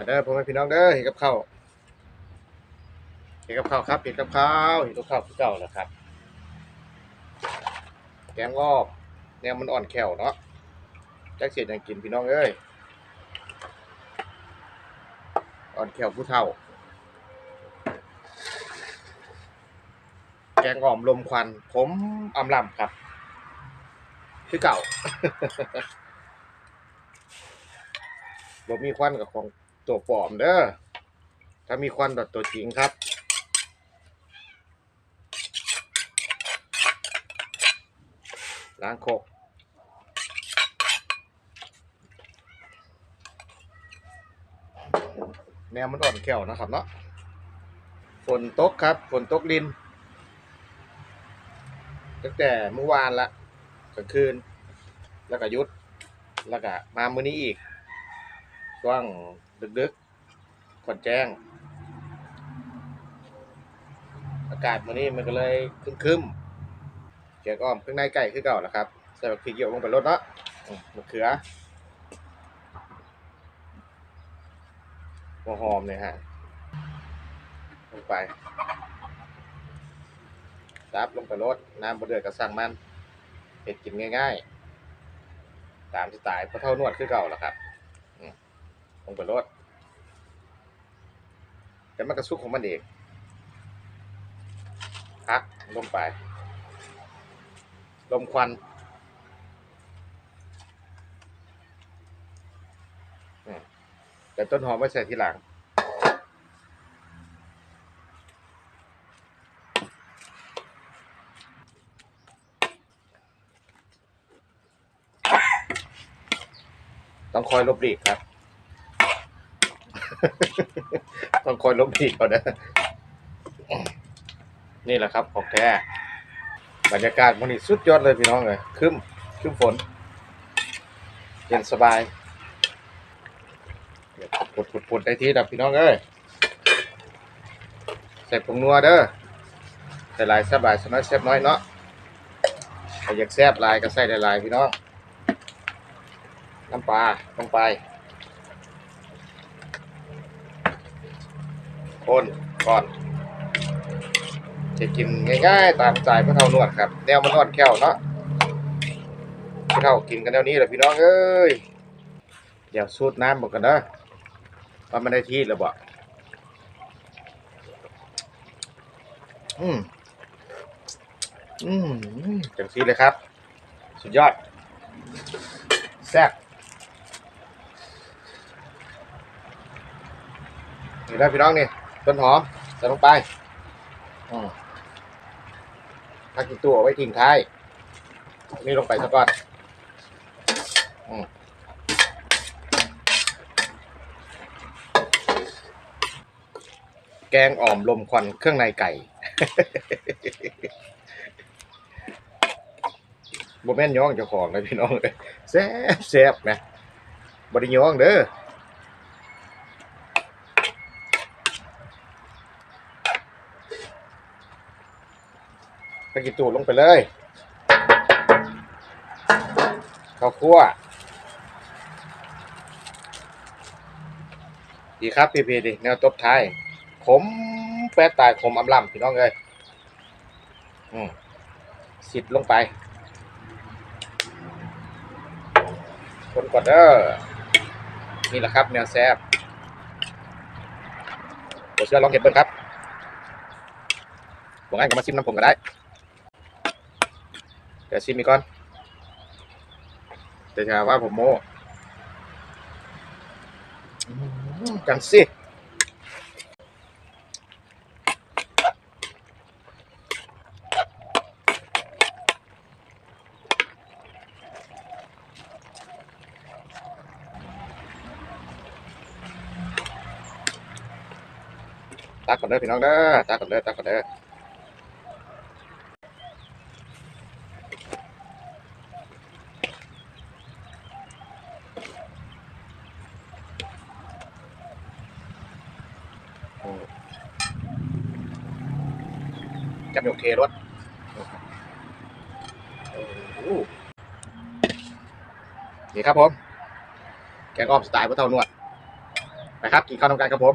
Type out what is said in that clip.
มาเด้อพ่อแม่พี่น้องเด้อเห็นกับข้าวเห็นกับข้าวครับเห็นกับข้าวเห็นกับข้าวคือเก่าแล้วครับ แกงงอบแนวมันอ่อนแขวเนาะแจ็คเสียยังกินพี่น้องเอ้ยอ่อนแขวผู้เฒ่า แกงอ่อมลมควัน ผมอำลำครับคือเก่าบ่มีควันกับของ ตัวปลอมเด้อถ้ามีควันแบบตัวจริงครับ ล้างโคกแนวมันอ่อนแขวนะครับเนาะฝนตกครับฝนตกลิน ตั้งแต่เมื่อวานละกลางคืน แล้วก็ยุด แล้วก็มามื้อนี้อีกช่วง ดึกๆก่อนแจ้ง อากาศมื้อนี้มันก็เลยคึมๆเกียกอ้อมข้างในไก่คือเก่าแล้วครับใส่บักพริกเยอะลงไปรดเนาะมะเขือหัวหอมเนี่ยฮะลงไปซับลงไปรดน้ำบะเดือดก็สั่งมันเห็ดกินง่ายๆ ตามสไตล์พระเท่านวดคือเก่าแหละครับลงไปรด แต่มันกระซุกของมันเองพักลงไป ลมควันแต่ต้นหอมไม่ใส่ทีหลังต้องคอยลบหลีกครับ ต้องคอยลบหลีกก่อนนะ นี่แหละครับของแท้บรรยากาศมันนี่สุดยอดเลยพี่น้องเลยคึมคึมฝน เย็นสบายปุดปุดปุดได้ที่ดับพี่น้องเอ้ยใส่ผงนัวเด้อใส่ลายแซบลายสน้อยแซ่บน้อยเนาะใครอยากแซ่บลายก็ใส่ลายพี่น้องน้ำปลาลงไป คนก่อนจะกินง่ายๆ ตามสไตล์พระเท่านวดครับ แนวมันนวดแก้วเนาะพระเท่ากินกันแนวนี้แหละพี่น้องเอ้ยเดี๋ยวสูตรน้ำบอกกันนะว่ามันได้ที่หรือเปล่าอืมอืมจังซีเลยครับ สุดยอด แซ่บนี่ได้พี่น้องนี่ ต้นหอมใส่ลงไปอืมพักกินตัวเอาไว้ทิ้งท้าย นี่ลงไปซะก่อนอืมแกงอ่อมลมควันเครื่องในไก่โมเมนย่องเจ้าของเลยพี่น้องเลยแซ่บแซ่บนะบริย่องเด้อ ตะกิตูดลงไปเลยข้าวคั่วดีครับพี่พีดิแนวตบท้ายขมแปะตายขมอำลำพี่น้องเลยอืมสิดลงไป คนกดเด้อนี่แหละครับ แนวแซบผมเชื่อลองเห็นเบิ้งครับผมงั้นก็มาซิมน้ำผมก็ได้ เดี๋ยวชิมอีกก่อนเดี๋ยวจะหาว่าผมโม้อืมจังสิตักก่อนเด้อพี่น้องเด้อตักก่อนเด้อตักก่อนเด้อ จำยกเทรถโอ้โหนี่ครับผม แกงอ้อมสไตล์พ่อเท่านวด นะครับ กินข้าวทำการครับผม